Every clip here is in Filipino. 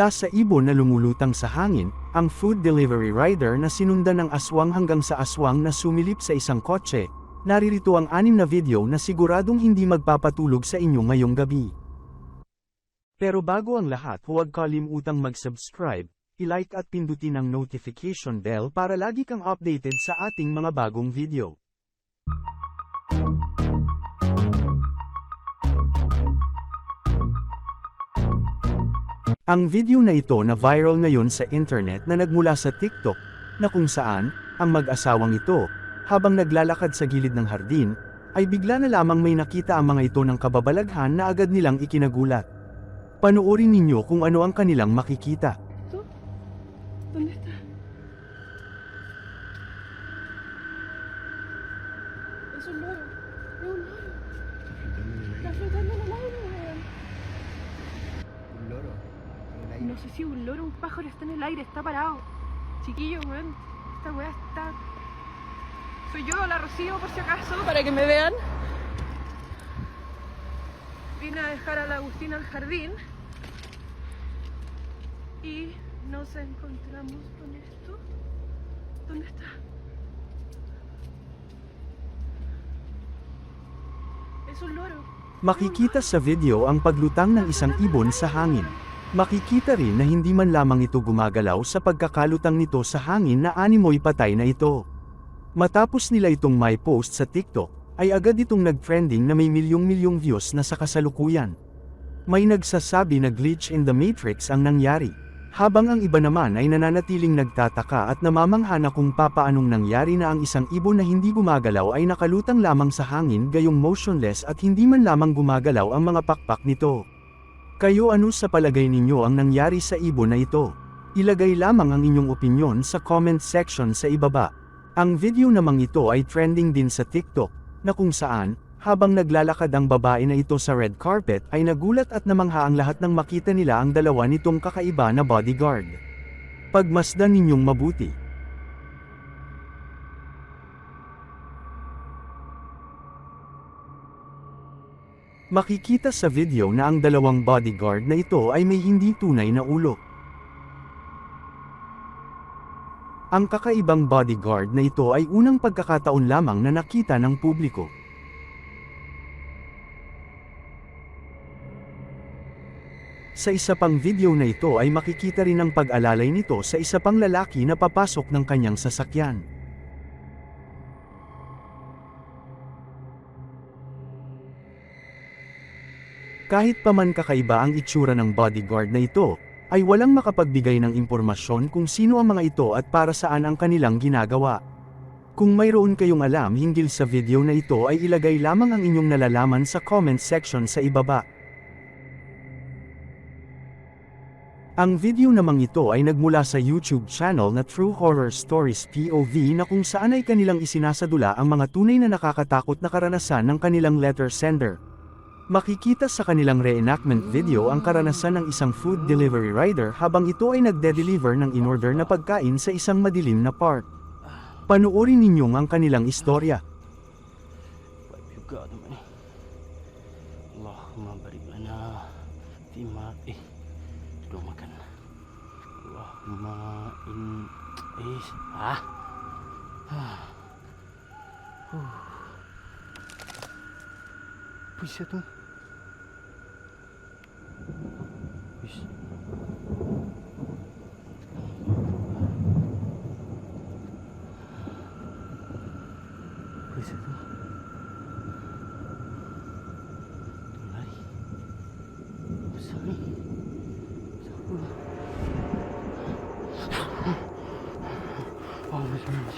Mula sa ibon na lumulutang sa hangin, ang food delivery rider na sinundan ng aswang hanggang sa aswang na sumilip sa isang kotse, naririto ang anim na video na siguradong hindi magpapatulog sa inyo ngayong gabi. Pero bago ang lahat huwag kalimutang mag-subscribe, i-like at pindutin ang notification bell para lagi kang updated sa ating mga bagong video. Ang video na ito na viral ngayon sa internet na nagmula sa TikTok, na kung saan, ang mag-asawang ito, habang naglalakad sa gilid ng hardin, ay bigla na lamang may nakita ang mga ito ng kababalaghan na agad nilang ikinagulat. Panoorin ninyo kung ano ang kanilang makikita. Es un loro. No sé si un loro o un pájaro está en el aire, está parado. Chiquillo, weón. Esta weá está. Soy yo, la Rocío, por si acaso, para que me vean. Vine a dejar a la Agustina al jardín. Y nos encontramos con esto. ¿Dónde está? Es un loro. Makikita sa video ang paglutang ng isang ibon sa hangin. Makikita rin na hindi man lamang ito gumagalaw sa pagkakalutang nito sa hangin na animoy patay na ito. Matapos nila itong may post sa TikTok, ay agad itong nag-trending na may milyong-milyong views na sa kasalukuyan. May nagsasabi na glitch in the matrix ang nangyari. Habang ang iba naman ay nananatiling nagtataka at namamangha na kung papaanong nangyari na ang isang ibon na hindi gumagalaw ay nakalutang lamang sa hangin gayong motionless at hindi man lamang gumagalaw ang mga pakpak nito. Kayo ano sa palagay ninyo ang nangyari sa ibon na ito? Ilagay lamang ang inyong opinyon sa comment section sa ibaba. Ang video namang ito ay trending din sa TikTok, na kung saan, habang naglalakad ang babae na ito sa red carpet ay nagulat at namangha ang lahat nang makita nila ang dalawa nitong kakaiba na bodyguard. Pagmasdan ninyong mabuti. Makikita sa video na ang dalawang bodyguard na ito ay may hindi tunay na ulo. Ang kakaibang bodyguard na ito ay unang pagkakataon lamang na nakita ng publiko. Sa isa pang video na ito ay makikita rin ang pag-alalay nito sa isa pang lalaki na papasok ng kanyang sasakyan. Kahit pa man kakaiba ang itsura ng bodyguard na ito, ay walang makapagbigay ng impormasyon kung sino ang mga ito at para saan ang kanilang ginagawa. Kung mayroon kayong alam hinggil sa video na ito ay ilagay lamang ang inyong nalalaman sa comment section sa ibaba. Ang video namang ito ay nagmula sa YouTube channel na True Horror Stories POV na kung saan ay kanilang isinasadula ang mga tunay na nakakatakot na karanasan ng kanilang letter sender. Makikita sa kanilang reenactment video ang karanasan ng isang food delivery rider habang ito ay nagde-deliver ng in-order na pagkain sa isang madilim na park. Panoorin ninyong ang kanilang istorya. Allahumma barik lana fi ma eh belum makan. Allahumma in eh ah. Ah. Huh. Apa isi tu? Ish. Apa isi tu? Lari. Besar ni. Siapa? Oh, macam mana?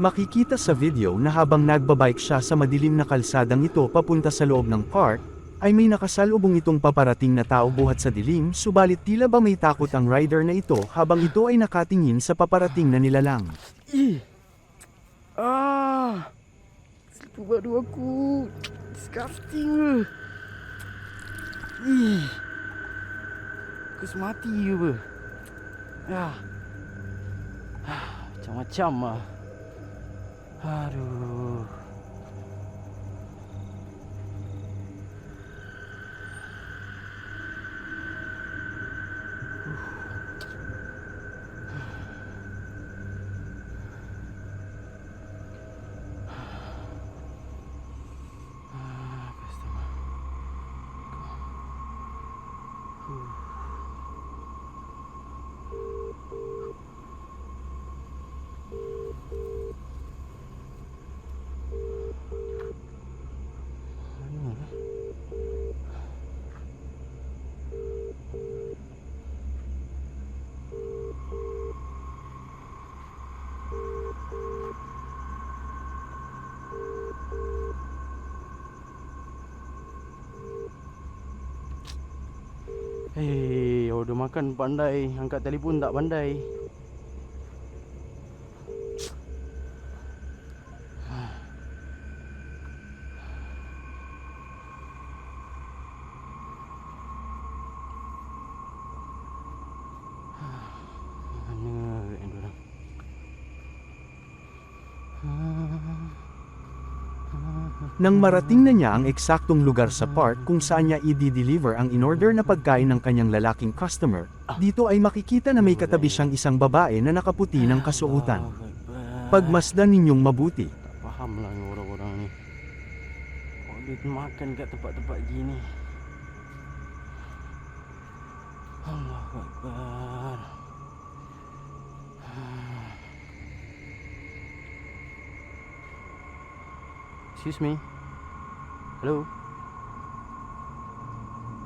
Makikita sa video na habang nagbabike siya sa madilim na kalsadang ito papunta sa loob ng park, ay may nakasalubong itong paparating na tao buhat sa dilim subalit tila ba may takot ang rider na ito habang ito ay nakatingin sa paparating na nilalang. Ah. Badu aku. Disgusting. Ih. Aku semati je apa. Ah. Ah, Macam-macam ah. Aduh. Ah, customer. Mana eh? Order makan pandai, angkat telefon tak pandai. Nang marating na niya ang eksaktong lugar sa park kung saan niya i-deliver ang in-order na pagkain ng kanyang lalaking customer, dito ay makikita na may katabi siyang isang babae na nakaputi ng kasuotan. Pagmasdan ninyong mabuti. Lah ni orang-orang ni Order makan kat tempat-tempat gini Allahu Akbar Excuse me Hello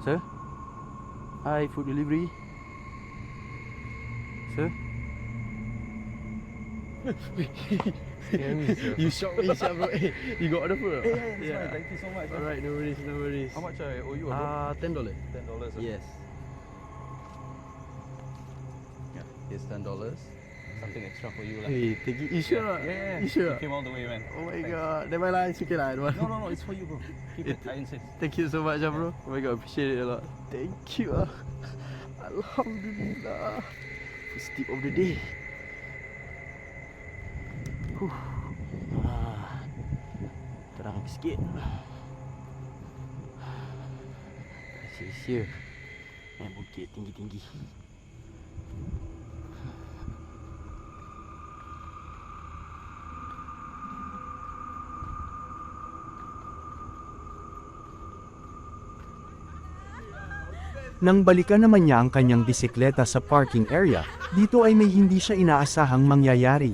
Sir Hi food delivery Sir You shocked me, sia, bro. Hey, you got order food? Yeah, yeah, that's fine. Thank you so much. Alright, no worries, no worries. How much I owe you? Ah, ten dollars. ten dollars. Yes. Yeah, here's ten dollars. Something extra for you, lah. Hey, take it. You sure? Yeah, yeah. You sure? You came all the way, man. Oh my Thanks. god. Never mind, it's okay lah. I don't want. No, no, no. It's for you, bro. Keep it. I insist. Thank you so much, ah, bro. Oh my god, appreciate it a lot. Thank you. ah. Alhamdulillah. First tip of the day. Huh. Ah, terang sikit. Sia-sia. Naik bukit tinggi-tinggi. Nang balikan naman niya ang kanyang bisikleta sa parking area, dito ay may hindi siya inaasahang mangyayari.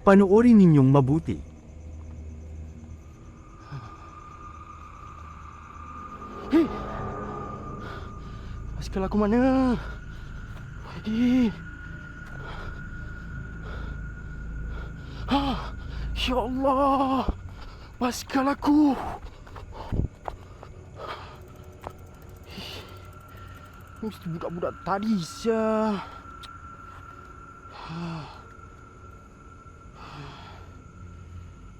Panoorin ninyong mabuti. Basikal aku mana? Eh. Ha, ya Allah. Basikal aku. Mesti budak-budak tadi sia.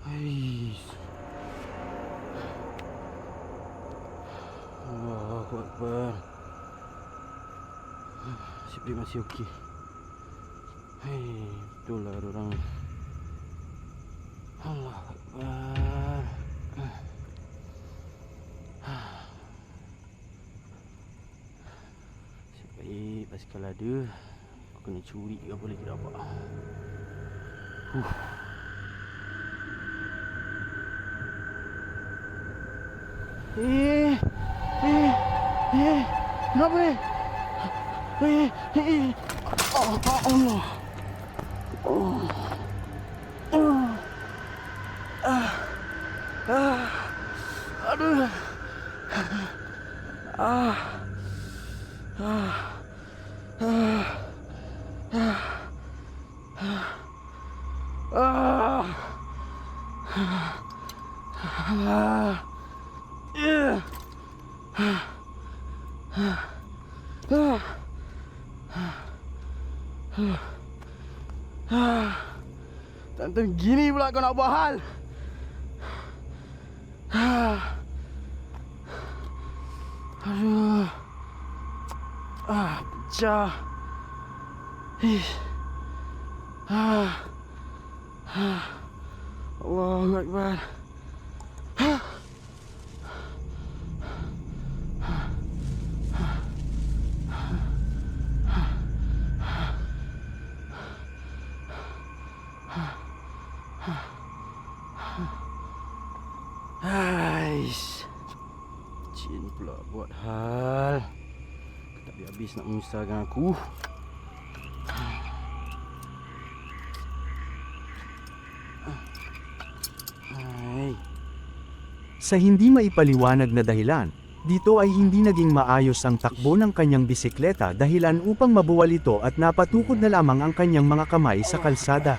Hais. Allahu Akbar. Sipri masih okey. Hei, betul lah orang. Allah Akbar. Basikal ada. Aku kena curi ke apa lagi dapat. Huh. Eh, eh, eh, kenapa ni? Eh, eh, eh. Oh, oh, Allah. Oh. Oh. Ah. Ah. Aduh. Ah. Ah. Ah. Ah. Ah. Ah. Yeah. Tantang gini pula kau nak buat hal. Aduh. Ah, pecah. Ish. Ah. Ah. Allahu Akbar. Habis nak menyusahkan aku. Hai. Sa hindi maipaliwanag na dahilan, dito ay hindi naging maayos ang takbo ng kanyang bisikleta dahilan upang mabuwal ito at napatukod na lamang ang kanyang mga kamay sa kalsada.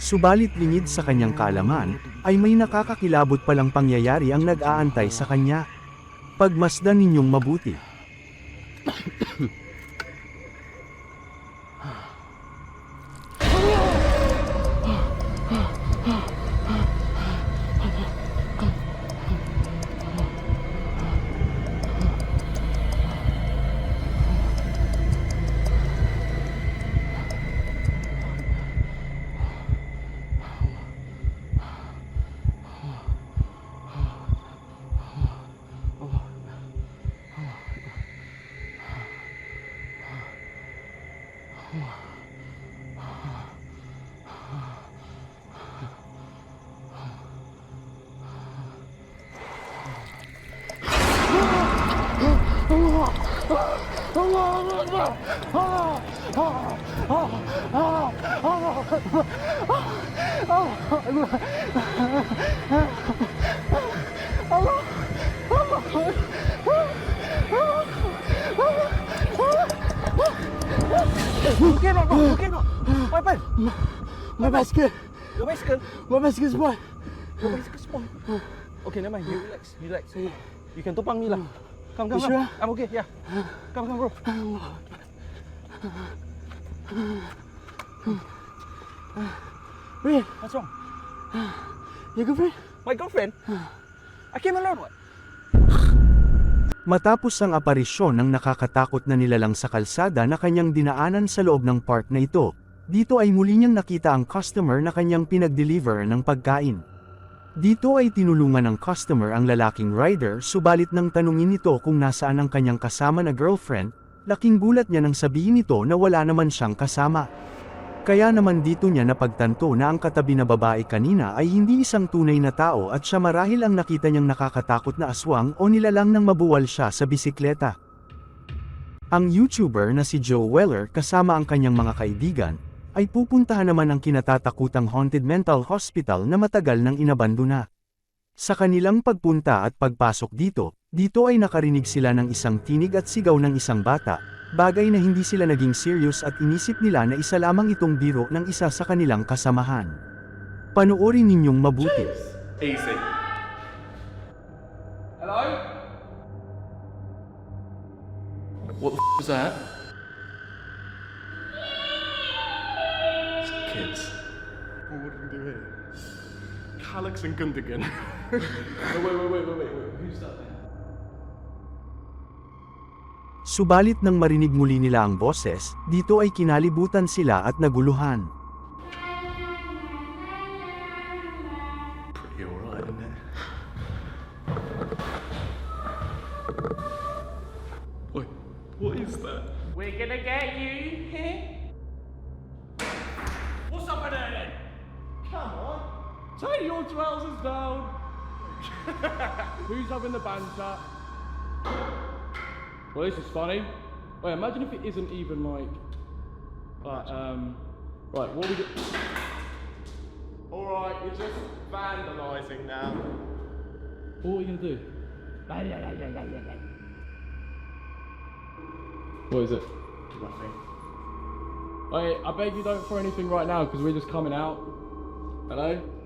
Subalit lingid sa kanyang kaalaman, ay may nakakakilabot palang pangyayari ang nag-aantay sa kanya. Pagmasdan ninyong mabuti. Okay, bro. Okay, bro. What happened? My, my bicycle. Your bicycle? My bicycle spoil. Your bicycle spoil? Okay, never mind. You relax. Relax. You can topang me lah. Come, come, You come. sure? I'm okay, yeah. Come, come, bro. Wait, What's wrong? your girlfriend? My girlfriend? I came alone, what? Matapos ang aparisyon ng nakakatakot na nilalang sa kalsada na kanyang dinaanan sa loob ng park na ito, dito ay muli niyang nakita ang customer na kanyang pinag-deliver ng pagkain. Dito ay tinulungan ng customer ang lalaking rider subalit nang tanungin nito kung nasaan ang kanyang kasama na girlfriend, laking gulat niya nang sabihin nito na wala naman siyang kasama. Kaya naman dito niya napagtanto na ang katabi na babae kanina ay hindi isang tunay na tao at siya marahil ang nakita niyang nakakatakot na aswang o nilalang nang mabuwal siya sa bisikleta. Ang YouTuber na si Joe Weller kasama ang kanyang mga kaibigan, ay pupuntahan naman ang kinatatakutang Haunted Mental Hospital na matagal nang inabandona. Sa kanilang pagpunta at pagpasok dito, dito ay nakarinig sila ng isang tinig at sigaw ng isang bata, bagay na hindi sila naging serious at inisip nila na isa lamang itong biro ng isa sa kanilang kasamahan. Panoorin ninyong mabuti. Easy. Hello? What the f was that? Kids. what did we do here? Calix and Gundogan. no, wait, wait, wait, wait, wait, wait. Who's that there? Subalit nang marinig muli nila ang boses, dito ay kinalibutan sila at naguluhan. Take your trousers down! Who's having the banter? Well, this is funny. Wait, imagine if it isn't even like, like, um, right, what we do? Alright, you're just vandalising now. What are you gonna do? What is it? Nothing. Wait, I beg you don't throw anything right now because we're just coming out. Hello?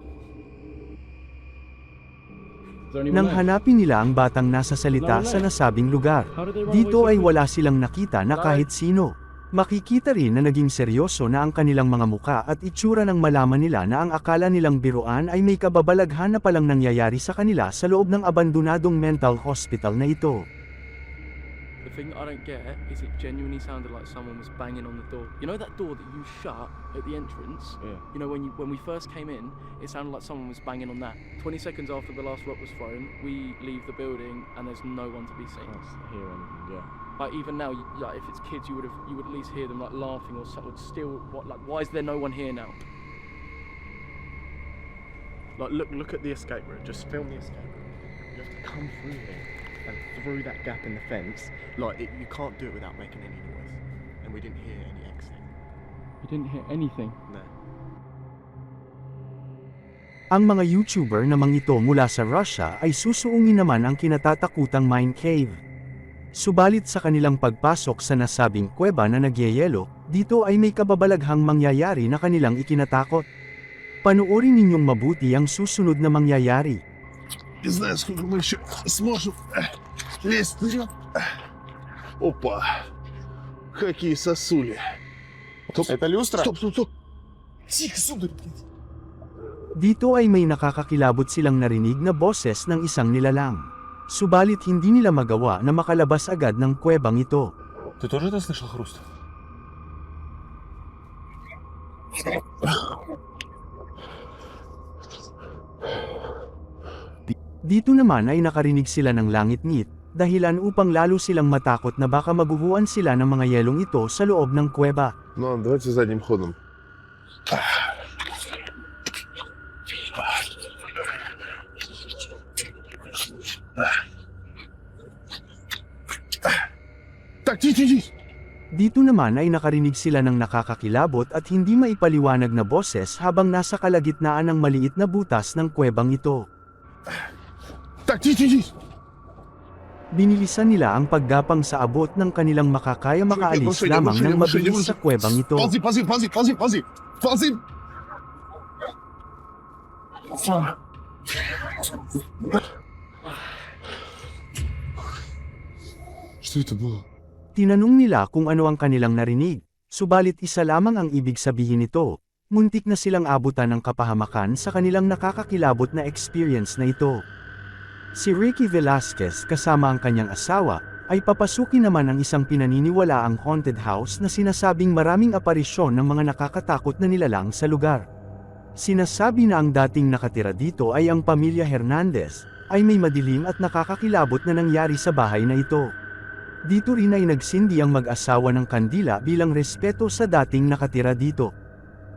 Nang hanapin nila ang batang nasa salita sa nasabing lugar, dito ay wala silang nakita na kahit sino. Makikita rin na naging seryoso na ang kanilang mga muka at itsura ng malaman nila na ang akala nilang biruan ay may kababalaghan na palang nangyayari sa kanila sa loob ng abandonadong mental hospital na ito. Thing I don't get is it genuinely sounded like someone was banging on the door. You know that door that you shut at the entrance? Yeah. You know when you when we first came in, it sounded like someone was banging on that. 20 seconds after the last rock was thrown, we leave the building and there's no one to be seen. That's here and yeah. Like even now, you- like if it's kids, you would have you would at least hear them like laughing or something. Still, what like why is there no one here now? Like, look, look at the escape route. Just film the escape route. You have to come through here and through that gap in the fence. Like, it, you can't do it without making any noise. And we didn't hear any exit. You didn't hear anything. No. Ang mga YouTuber namang ito mula sa Russia ay susuungin naman ang kinatatakutang mine cave. Subalit sa kanilang pagpasok sa nasabing kuweba na nagyayelo, dito ay may kababalaghang mangyayari na kanilang ikinatakot. Panuorin ninyong mabuti ang susunod na mangyayari. Не знаю, сколько мы еще сможем лезть вперед. Опа. Какие сосули. Это люстра? Стоп, стоп, стоп. Тихо, сударь. Dito ay may nakakakilabot silang narinig na boses ng isang nilalang. Subalit hindi nila magawa na makalabas agad ng kuwebang ito. Ты тоже это слышал, Хруст? Dito naman ay nakarinig sila ng langit-ngit, dahilan upang lalo silang matakot na baka mabuhuan sila ng mga yelong ito sa loob ng kuweba. Ну, давайте задним ходом. Так, тихо, тихо, тихо. Dito naman ay nakarinig sila ng nakakakilabot at hindi maipaliwanag na boses habang nasa kalagitnaan ng maliit na butas ng kuwebang ito. Binilisan nila ang pagdapang sa abot ng kanilang makakaya makaalis lamang ng mabilis sa kwebang ito. Tinanong nila kung ano ang kanilang narinig, subalit isa lamang ang ibig sabihin nito, muntik na silang abutan ng kapahamakan sa kanilang nakakakilabot na experience na ito. Si Ricky Velasquez kasama ang kanyang asawa, ay papasukin naman ang isang pinaniniwalaang haunted house na sinasabing maraming aparisyon ng mga nakakatakot na nilalang sa lugar. Sinasabi na ang dating nakatira dito ay ang pamilya Hernandez, ay may madilim at nakakakilabot na nangyari sa bahay na ito. Dito rin ay nagsindi ang mag-asawa ng kandila bilang respeto sa dating nakatira dito.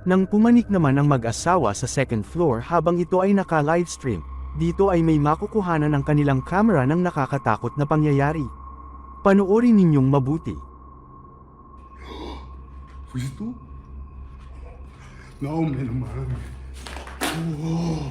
Nang pumanik naman ang mag-asawa sa second floor habang ito ay naka-livestream, dito ay may makukuhanan ng kanilang camera ng nakakatakot na pangyayari. Panoorin ninyong mabuti. Fuiste tú? No, hombre, no mames. Oh.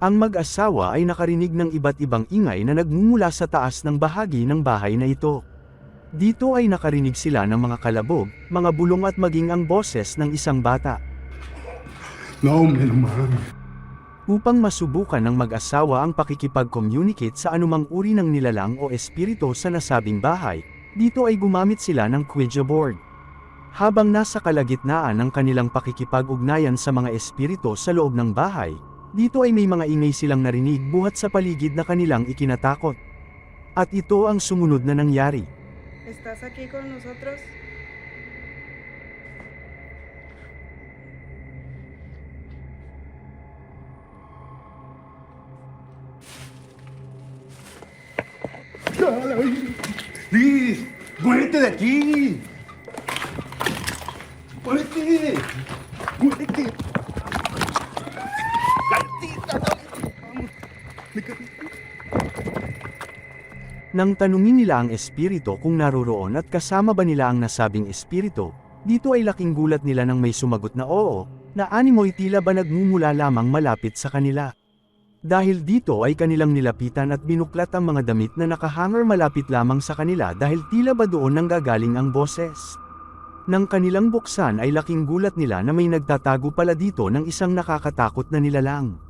Ang mag-asawa ay nakarinig ng iba't ibang ingay na nagmumula sa taas ng bahagi ng bahay na ito. Dito ay nakarinig sila ng mga kalabog, mga bulong at maging ang boses ng isang bata. No, hombre, no mames. Upang masubukan ng mag-asawa ang pakikipag-communicate sa anumang uri ng nilalang o espiritu sa nasabing bahay, dito ay gumamit sila ng Ouija board. Habang nasa kalagitnaan ng kanilang pakikipag-ugnayan sa mga espiritu sa loob ng bahay, dito ay may mga ingay silang narinig buhat sa paligid na kanilang ikinatakot. At ito ang sumunod na nangyari. Estás aquí con nosotros? ¡Liz! ¡Muérete de aquí! ¡Muérete! ¡Muérete! Nang tanungin nila ang espiritu kung naroroon at kasama ba nila ang nasabing espiritu, dito ay laking gulat nila nang may sumagot na oo, na animoy tila ba nagmumula lamang malapit sa kanila. Dahil dito ay kanilang nilapitan at binuklat ang mga damit na nakahanger malapit lamang sa kanila dahil tila ba doon nang gagaling ang boses. Nang kanilang buksan ay laking gulat nila na may nagtatago pala dito ng isang nakakatakot na nilalang.